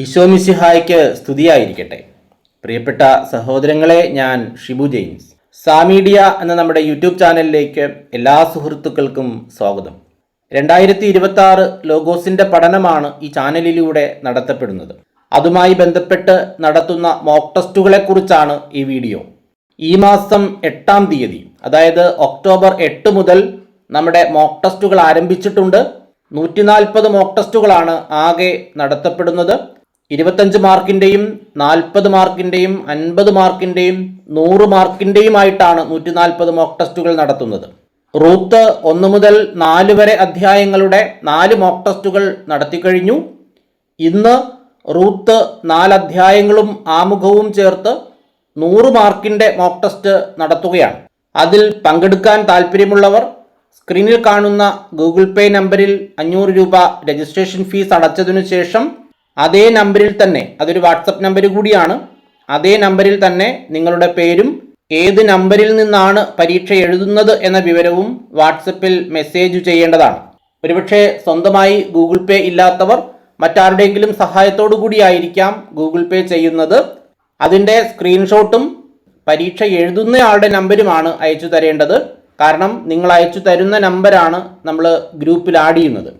ഈശോമിസിഹായ്ക്ക് സ്തുതിയായിരിക്കട്ടെ. പ്രിയപ്പെട്ട സഹോദരങ്ങളെ ഞാൻ ഷിബു ജെയിംസ്. സാമീഡിയ എന്ന നമ്മുടെ യൂട്യൂബ് ചാനലിലേക്ക് എല്ലാ സുഹൃത്തുക്കൾക്കും സ്വാഗതം. രണ്ടായിരത്തി ഇരുപത്തി ആറ് ലോഗോസിന്റെ പഠനമാണ് ഈ ചാനലിലൂടെ നടത്തപ്പെടുന്നത്. അതുമായി ബന്ധപ്പെട്ട് നടത്തുന്ന മോക്ക് ടെസ്റ്റുകളെക്കുറിച്ചാണ് ഈ വീഡിയോ. ഈ മാസം എട്ടാം തീയതി അതായത് ഒക്ടോബർ എട്ട് മുതൽ നമ്മുടെ മോക്ക് ടെസ്റ്റുകൾ ആരംഭിച്ചിട്ടുണ്ട്. നൂറ്റി നാൽപ്പത് മോക്ക് ടെസ്റ്റുകളാണ് ആകെ നടത്തപ്പെടുന്നത്. ഇരുപത്തഞ്ച് മാർക്കിന്റെയും നാൽപ്പത് മാർക്കിന്റെയും അൻപത് മാർക്കിന്റെയും നൂറ് മാർക്കിന്റെയുമായിട്ടാണ് നൂറ്റി നാൽപ്പത് മോക്ക് ടെസ്റ്റുകൾ നടത്തുന്നത്. റൂത്ത് ഒന്ന് മുതൽ നാല് വരെ അധ്യായങ്ങളുടെ നാല് മോക്ക് ടെസ്റ്റുകൾ നടത്തിക്കഴിഞ്ഞു ഇന്ന് റൂത്ത് നാല് അധ്യായങ്ങളും ആമുഖവും ചേർത്ത് നൂറ് മാർക്കിന്റെ മോക്ക് ടെസ്റ്റ് നടത്തുകയാണ്. അതിൽ പങ്കെടുക്കാൻ താല്പര്യമുള്ളവർ സ്ക്രീനിൽ കാണുന്ന ഗൂഗിൾ പേ നമ്പറിൽ അഞ്ഞൂറ് രൂപ രജിസ്ട്രേഷൻ ഫീസ് അടച്ചതിനു ശേഷം അതേ നമ്പറിൽ തന്നെ അതൊരു വാട്സപ്പ് നമ്പർ കൂടിയാണ്. അതേ നമ്പറിൽ തന്നെ നിങ്ങളുടെ പേരും ഏത് നമ്പറിൽ നിന്നാണ് പരീക്ഷ എഴുതുന്നത് എന്ന വിവരവും വാട്സപ്പിൽ മെസ്സേജ് ചെയ്യേണ്ടതാണ്. ഒരുപക്ഷെ സ്വന്തമായി ഗൂഗിൾ പേ ഇല്ലാത്തവർ മറ്റാരുടെയെങ്കിലും സഹായത്തോടു കൂടിയായിരിക്കാം ഗൂഗിൾ പേ ചെയ്യുന്നത്. അതിന്റെ സ്ക്രീൻഷോട്ടും പരീക്ഷ എഴുതുന്നയാളുടെ നമ്പരുമാണ് അയച്ചു തരേണ്ടത്. കാരണം നിങ്ങൾ അയച്ചു തരുന്ന നമ്പരാണ് നമ്മൾ ഗ്രൂപ്പിൽ ആഡ് ചെയ്യുന്നത്.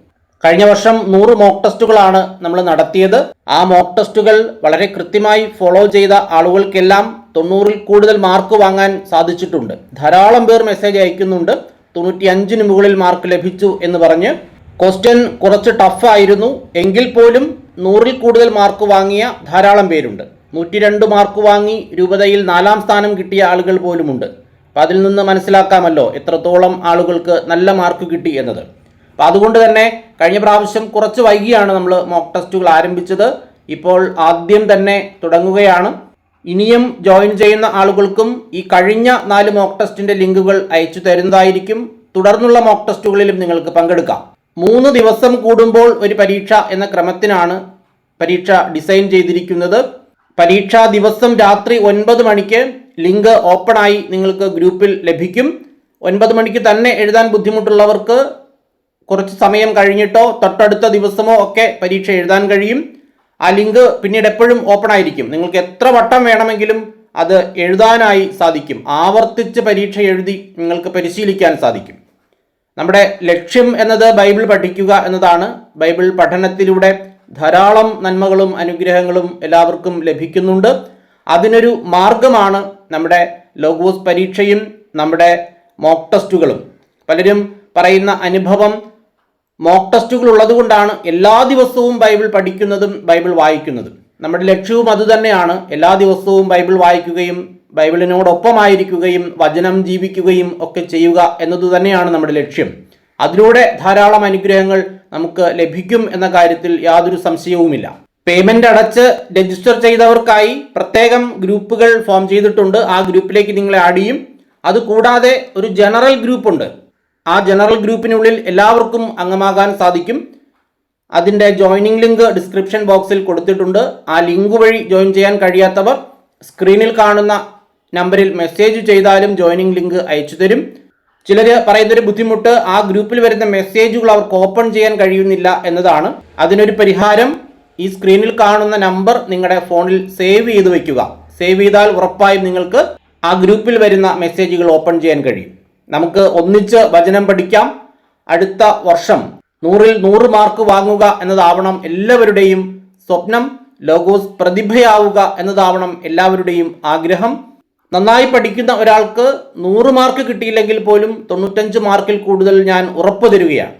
കഴിഞ്ഞ വർഷം നൂറ് മോക്ക് ടെസ്റ്റുകളാണ് നമ്മൾ നടത്തിയത്. ആ മോക്ക് ടെസ്റ്റുകൾ വളരെ കൃത്യമായി ഫോളോ ചെയ്ത ആളുകൾക്കെല്ലാം തൊണ്ണൂറിൽ കൂടുതൽ മാർക്ക് വാങ്ങാൻ സാധിച്ചിട്ടുണ്ട്. ധാരാളം പേർ മെസ്സേജ് അയക്കുന്നുണ്ട്. തൊണ്ണൂറ്റി അഞ്ചിന് മുകളിൽ മാർക്ക് ലഭിച്ചു എന്ന് പറഞ്ഞ്. ക്വസ്റ്റ്യൻ കുറച്ച് ടഫ് ആയിരുന്നു. എങ്കിൽ പോലും നൂറിൽ കൂടുതൽ മാർക്ക് വാങ്ങിയ ധാരാളം പേരുണ്ട്. നൂറ്റി രണ്ട് മാർക്ക് വാങ്ങി രൂപതയിൽ നാലാം സ്ഥാനം കിട്ടിയ ആളുകൾ പോലുമുണ്ട്. അപ്പം അതിൽ നിന്ന് മനസ്സിലാക്കാമല്ലോ എത്രത്തോളം ആളുകൾക്ക് നല്ല മാർക്ക് കിട്ടി എന്നത്. അപ്പം അതുകൊണ്ട് തന്നെ കഴിഞ്ഞ പ്രാവശ്യം കുറച്ച് വൈകിയാണ് നമ്മൾ മോക്ക് ടെസ്റ്റുകൾ ആരംഭിച്ചത്. ഇപ്പോൾ ആദ്യം തന്നെ തുടങ്ങുകയാണ്. ഇനിയും ജോയിൻ ചെയ്യുന്ന ആളുകൾക്കും ഈ കഴിഞ്ഞ നാല് മോക്ക് ടെസ്റ്റിന്റെ ലിങ്കുകൾ അയച്ചു തരുന്നതായിരിക്കും. തുടർന്നുള്ള മോക്ക് ടെസ്റ്റുകളിലും നിങ്ങൾക്ക് പങ്കെടുക്കാം. മൂന്ന് ദിവസം കൂടുമ്പോൾ ഒരു പരീക്ഷ എന്ന ക്രമത്തിനാണ് പരീക്ഷ ഡിസൈൻ ചെയ്തിരിക്കുന്നത്. പരീക്ഷാ ദിവസം രാത്രി ഒൻപത് മണിക്ക് ലിങ്ക് ഓപ്പണായി നിങ്ങൾക്ക് ഗ്രൂപ്പിൽ ലഭിക്കും. ഒൻപത് മണിക്ക് തന്നെ എഴുതാൻ ബുദ്ധിമുട്ടുള്ളവർക്ക് കുറച്ച് സമയം കഴിഞ്ഞിട്ടോ തൊട്ടടുത്ത ദിവസമോ ഒക്കെ പരീക്ഷ എഴുതാൻ കഴിയും. ആ ലിങ്ക് പിന്നീട് എപ്പോഴും ഓപ്പൺ ആയിരിക്കും. നിങ്ങൾക്ക് എത്ര വട്ടം വേണമെങ്കിലും അത് എഴുതാനായി സാധിക്കും. ആവർത്തിച്ച് പരീക്ഷ എഴുതി നിങ്ങൾക്ക് പരിശീലിക്കാൻ സാധിക്കും. നമ്മുടെ ലക്ഷ്യം എന്നത് ബൈബിൾ പഠിക്കുക എന്നതാണ്. ബൈബിൾ പഠനത്തിലൂടെ ധാരാളം നന്മകളും അനുഗ്രഹങ്ങളും എല്ലാവർക്കും ലഭിക്കുന്നുണ്ട്. അതിനൊരു മാർഗമാണ് നമ്മുടെ ലോഗോസ് പരീക്ഷയും നമ്മുടെ മോക്ക് ടെസ്റ്റുകളും. പലരും പറയുന്ന അനുഭവം മോക്ക് ടെസ്റ്റുകൾ ഉള്ളതുകൊണ്ടാണ് എല്ലാ ദിവസവും ബൈബിൾ പഠിക്കുന്നതും ബൈബിൾ വായിക്കുന്നതും. നമ്മുടെ ലക്ഷ്യവും അതുതന്നെയാണ് എല്ലാ ദിവസവും ബൈബിൾ വായിക്കുകയും ബൈബിളിനോടൊപ്പമായിരിക്കുകയും വചനം ജീവിക്കുകയും ഒക്കെ ചെയ്യുക എന്നത് തന്നെയാണ് നമ്മുടെ ലക്ഷ്യം. അതിലൂടെ ധാരാളം അനുഗ്രഹങ്ങൾ നമുക്ക് ലഭിക്കും എന്ന കാര്യത്തിൽ യാതൊരു സംശയവുമില്ല. പേയ്മെന്റ് അടച്ച് രജിസ്റ്റർ ചെയ്തവർക്കായി പ്രത്യേകം ഗ്രൂപ്പുകൾ ഫോം ചെയ്തിട്ടുണ്ട്. ആ ഗ്രൂപ്പിലേക്ക് നിങ്ങളെ ആഡ് ചെയ്യും. അതുകൂടാതെ ഒരു ജനറൽ ഗ്രൂപ്പ് ഉണ്ട് ആ ജനറൽ ഗ്രൂപ്പിനുള്ളിൽ എല്ലാവർക്കും അംഗമാകാൻ സാധിക്കും. അതിന്റെ ജോയിനിങ് ലിങ്ക് ഡിസ്ക്രിപ്ഷൻ ബോക്സിൽ കൊടുത്തിട്ടുണ്ട്. ആ ലിങ്ക് വഴി ജോയിൻ ചെയ്യാൻ കഴിയാത്തവർ സ്ക്രീനിൽ കാണുന്ന നമ്പറിൽ മെസ്സേജ് ചെയ്താലും ജോയിനിങ് ലിങ്ക് അയച്ചു തരും. ചിലർ പറയുന്നൊരു ബുദ്ധിമുട്ട് ആ ഗ്രൂപ്പിൽ വരുന്ന മെസ്സേജുകൾ അവർക്ക് ഓപ്പൺ ചെയ്യാൻ കഴിയുന്നില്ല എന്നതാണ്. അതിനൊരു പരിഹാരം ഈ സ്ക്രീനിൽ കാണുന്ന നമ്പർ നിങ്ങളുടെ ഫോണിൽ സേവ് ചെയ്ത് വയ്ക്കുക. സേവ് ചെയ്താൽ ഉറപ്പായും നിങ്ങൾക്ക് ആ ഗ്രൂപ്പിൽ വരുന്ന മെസ്സേജുകൾ ഓപ്പൺ ചെയ്യാൻ കഴിയും. നമുക്ക് ഒന്നിച്ച് വചനം പഠിക്കാം. അടുത്ത വർഷം നൂറിൽ നൂറ് മാർക്ക് വാങ്ങുക എന്നതാവണം എല്ലാവരുടെയും സ്വപ്നം. ലോഗോസ് പ്രതിഭയാവുക എന്നതാവണം എല്ലാവരുടെയും ആഗ്രഹം. നന്നായി പഠിക്കുന്ന ഒരാൾക്ക് നൂറ് മാർക്ക് കിട്ടിയില്ലെങ്കിൽ പോലും തൊണ്ണൂറ്റഞ്ച് മാർക്കിൽ കൂടുതൽ ഞാൻ ഉറപ്പു തരികയാണ്.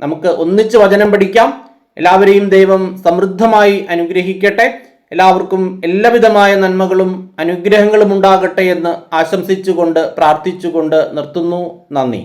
നമുക്ക് ഒന്നിച്ച് വചനം പഠിക്കാം. എല്ലാവരെയും ദൈവം സമൃദ്ധമായി അനുഗ്രഹിക്കട്ടെ. എല്ലാവർക്കും എല്ലാവിധമായ നന്മകളും അനുഗ്രഹങ്ങളും ഉണ്ടാകട്ടെ എന്ന് ആശംസിച്ചുകൊണ്ട് പ്രാർത്ഥിച്ചുകൊണ്ട് നിർത്തുന്നു. നന്ദി.